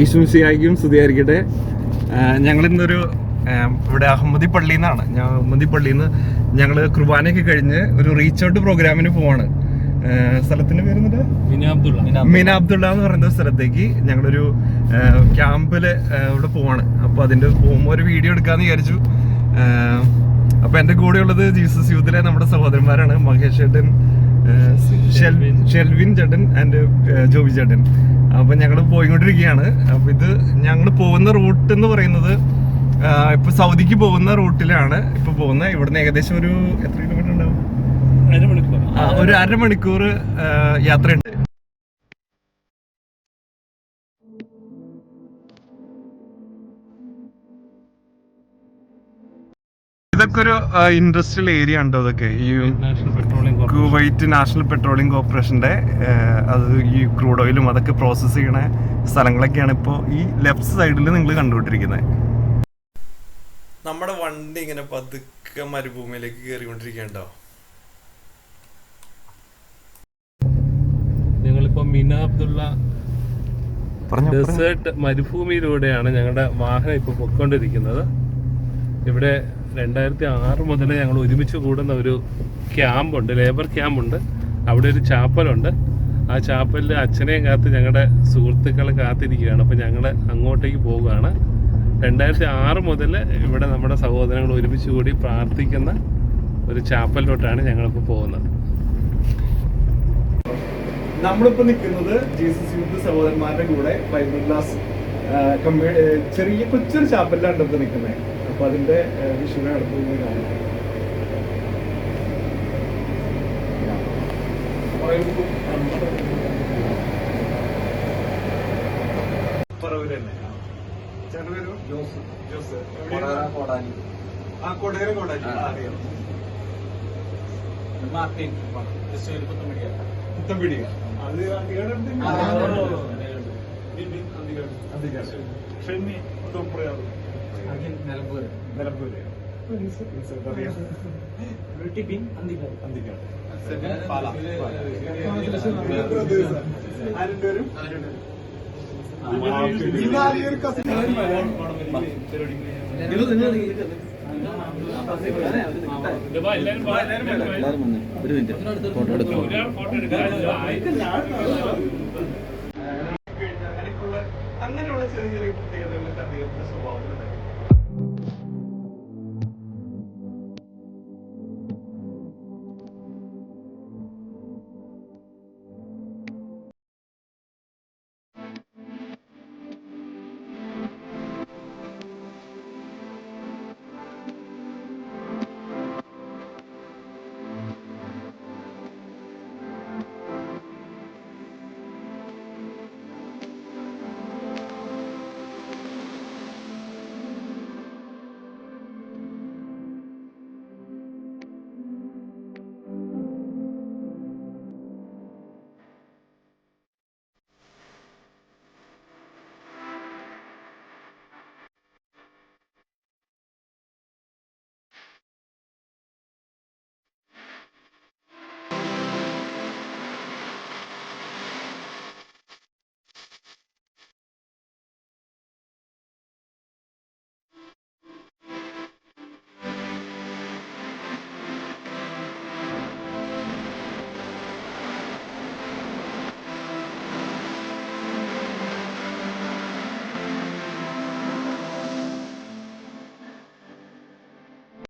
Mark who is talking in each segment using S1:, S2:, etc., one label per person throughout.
S1: ഈശ്വംസിയായിരിക്കും സ്തുതിയായിരിക്കട്ടെ. ഞങ്ങളിന്നൊരു ഇവിടെ അഹമ്മദി പള്ളിയിൽ നിന്നാണ് ഞാൻ അഹമ്മദി പള്ളിയിൽ നിന്ന് ഞങ്ങൾ കുർബാനയൊക്കെ കഴിഞ്ഞ് ഒരു റീച്ച് ഔട്ട് പ്രോഗ്രാമിന് പോവാണ്. സ്ഥലത്തിന്റെ പേര് മീന അബ്ദുള്ള എന്ന് പറയുന്ന സ്ഥലത്തേക്ക് ഞങ്ങളൊരു ക്യാമ്പിൽ ഇവിടെ പോവാണ്. അപ്പൊ അതിന്റെ പോകുമ്പോൾ ഒരു വീഡിയോ എടുക്കാന്ന് വിചാരിച്ചു. അപ്പോൾ അപ്പൊ എന്റെ കൂടെ ഉള്ളത് ജീസസ് യൂത്തിലെ നമ്മുടെ സഹോദരന്മാരാണ് മഹേഷ് ചേട്ടൻ ആ, ഷെൽവിൻ ചേട്ടൻ. ആൻഡ് ജോബി ചേട്ടൻ. അപ്പൊ ഞങ്ങൾ പോയിക്കൊണ്ടിരിക്കുകയാണ്. അപ്പൊ ഇത് ഞങ്ങൾ പോകുന്ന റൂട്ട് എന്ന് പറയുന്നത് ഇപ്പൊ സൗദിക്ക് പോകുന്ന റൂട്ടിലാണ് ഇപ്പൊ പോകുന്നത് ഇവിടുന്ന് ഏകദേശം ഒരു എത്ര കിലോമീറ്റർ ഉണ്ടാവും? ഒരു അരമണിക്കൂർ മണിക്കൂർ യാത്രയുണ്ട്. ഇതൊക്കെ ഒരു ഇൻഡസ്ട്രിയൽ ഏരിയ ഉണ്ടോ ഇതൊക്കെ? ഈ കുവൈറ്റ് നാഷണൽ പെട്രോളിയം കോർപ്പറേഷന്റെ അത് ഈ ക്രൂഡ് ഓയിലും അതൊക്കെ പ്രോസസ്സ് ചെയ്യണ സ്ഥലങ്ങളൊക്കെയാണ് ഇപ്പോൾ ഈ ലെഫ്റ്റ് സൈഡിൽ നിങ്ങൾ കണ്ടുകൊണ്ടിരിക്കുന്നത്. നമ്മുടെ വണ്ടി ഇങ്ങനെ പതുക്കെ മരുഭൂമിയിലേക്ക് കയറിക്കൊണ്ടിരിക്കണ്ടോ
S2: ഞങ്ങളിപ്പോ മിന അബ്ദുള്ള ഡെസേർട്ട് മരുഭൂമിയിലൂടെയാണ് ഞങ്ങളുടെ വാഹനം ഇപ്പോൾ പൊയ്ക്കൊണ്ടിരിക്കുന്നത്. ഇവിടെ രണ്ടായിരത്തി ആറ് മുതൽ ഞങ്ങൾ ഒരുമിച്ച് കൂടുന്ന ഒരു ക്യാമ്പുണ്ട് ലേബർ ക്യാമ്പുണ്ട് അവിടെ ഒരു ചാപ്പലുണ്ട്. ആ ചാപ്പലിൽ അച്ഛനെയും കാത്ത് ഞങ്ങളുടെ സുഹൃത്തുക്കളെ കാത്തിരിക്കുകയാണ്. അപ്പോൾ ഞങ്ങൾ അങ്ങോട്ടേക്ക് പോവുകയാണ്. രണ്ടായിരത്തി ആറ് മുതൽ ഇവിടെ നമ്മുടെ സഹോദരങ്ങൾ ഒരുമിച്ച് കൂടി പ്രാർത്ഥിക്കുന്ന ഒരു ചാപ്പലിലോട്ടാണ് ഞങ്ങളിപ്പോൾ പോകുന്നത്.
S1: നമ്മളിപ്പോ നിൽക്കുന്നത് ജീസസ് യൂത്ത് സഹോദരന്മാരുടെ കൂടെ ബൈബിൾ ക്ലാസ് ചെറിയ കൊച്ചൊരു ചാപ്പലിലാണ് ഇപ്പൊ നിൽക്കുന്നത് അപ്പൊ അതിന്റെ വിഷുവിനെ പേര്? ജോസ്. കോടാലി ആ, കൊടകര കോടാലി. ആ, അറിയാം. പുത്തൻപീടിക. അത് അധികാരം. അധികാരം. ഷെന്നി, തോപ്പുറയാണ്. നിലമ്പൂര്. ഇൻസ്- ഇൻസൾട്ട് അറിയാം. അന്തിക്കാട്. സെവൻ പാല. ആ രണ്ടുപേരും? ഇത് ആ ഈ ഒരു
S3: മിനിറ്റ് ഫോട്ടോ
S1: അങ്ങനെയൊക്കെയുള്ള അങ്ങനെയുള്ള ചെറിയ ചെറിയ പ്രത്യേകതകളൊക്കെ അദ്ദേഹത്തിന്റെ സ്വഭാവത്തിലുണ്ടായിരുന്നു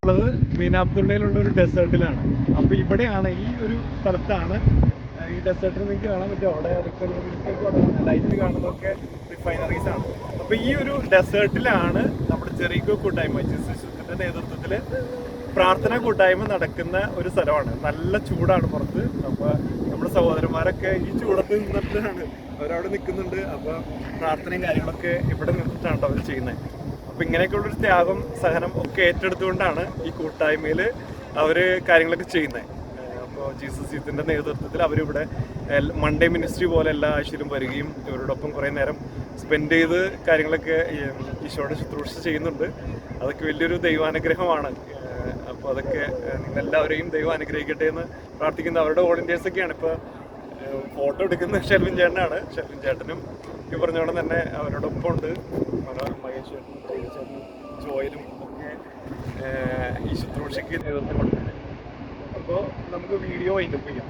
S1: ഉള്ളത് മീനാബ്ദുള്ളയിലുള്ള ഒരു ഡെസേർട്ടിലാണ്. അപ്പോൾ ഇവിടെയാണ് ഈ ഒരു സ്ഥലത്താണ് ഈ ഡെസേർട്ടിൽ നിങ്ങൾക്ക് കാണാൻ പറ്റും. അവിടെ ലൈറ്റ് കാണുന്നതൊക്കെ റിഫൈനറീസ് ആണ്. അപ്പോൾ ഈ ഒരു ഡെസേർട്ടിലാണ് നമ്മുടെ ചെറിയ കൂട്ടായ്മ ജിസുന്റെ നേതൃത്വത്തിൽ പ്രാർത്ഥന കൂട്ടായ്മ നടക്കുന്ന ഒരു സ്ഥലമാണ്. നല്ല ചൂടാണ് പുറത്ത്. അപ്പോൾ നമ്മുടെ സഹോദരന്മാരൊക്കെ ഈ ചൂടത്ത് നിന്നിട്ടാണ് അവരവിടെ നിൽക്കുന്നുണ്ട്. അപ്പോൾ പ്രാർത്ഥനയും കാര്യങ്ങളൊക്കെ ഇവിടെ നിന്നിട്ടാണ് അവർ ചെയ്യുന്നത്. അപ്പൊ ഇങ്ങനെയൊക്കെയുള്ളൊരു ത്യാഗം സഹനം ഒക്കെ ഏറ്റെടുത്തുകൊണ്ടാണ് ഈ കൂട്ടായ്മയിൽ അവർ കാര്യങ്ങളൊക്കെ ചെയ്യുന്നത് അപ്പോൾ ജീസസ് യൂത്തിന്റെ നേതൃത്വത്തിൽ അവരിവിടെ മൺഡേ മിനിസ്ട്രി പോലെ എല്ലാ ആഴ്ചയിലും വരികയും ഇവരോടൊപ്പം കുറേ നേരം സ്പെൻഡ് ചെയ്ത് കാര്യങ്ങളൊക്കെ ഈശോയുടെ ശുശ്രൂഷ ചെയ്യുന്നുണ്ട്. അതൊക്കെ വലിയൊരു ദൈവാനുഗ്രഹമാണ്. അപ്പോൾ അതൊക്കെ നിങ്ങളെല്ലാവരെയും ദൈവം അനുഗ്രഹിക്കട്ടെ എന്ന് പ്രാർത്ഥിക്കുന്ന അവരുടെ വോളണ്ടിയേഴ്സ് ഒക്കെയാണ്. ഇപ്പോൾ ഫോട്ടോ എടുക്കുന്ന ഷെൽവിൻ ചേട്ടനാണ്. ഷെൽവിൻ ചേട്ടനും ഈ പറഞ്ഞ പോലെ തന്നെ അവരോടൊപ്പം ഉണ്ട്. മനോഹരം മഹേഷ് ചേട്ടനും, ചേട്ടനും, ജോയലും ഒക്കെ ഈ ശുശ്രൂഷയ്ക്ക് നേതൃത്വം കൊടുക്കുന്നത് അപ്പോൾ നമുക്ക് വീഡിയോ അതിന്റെ ചെയ്യാം.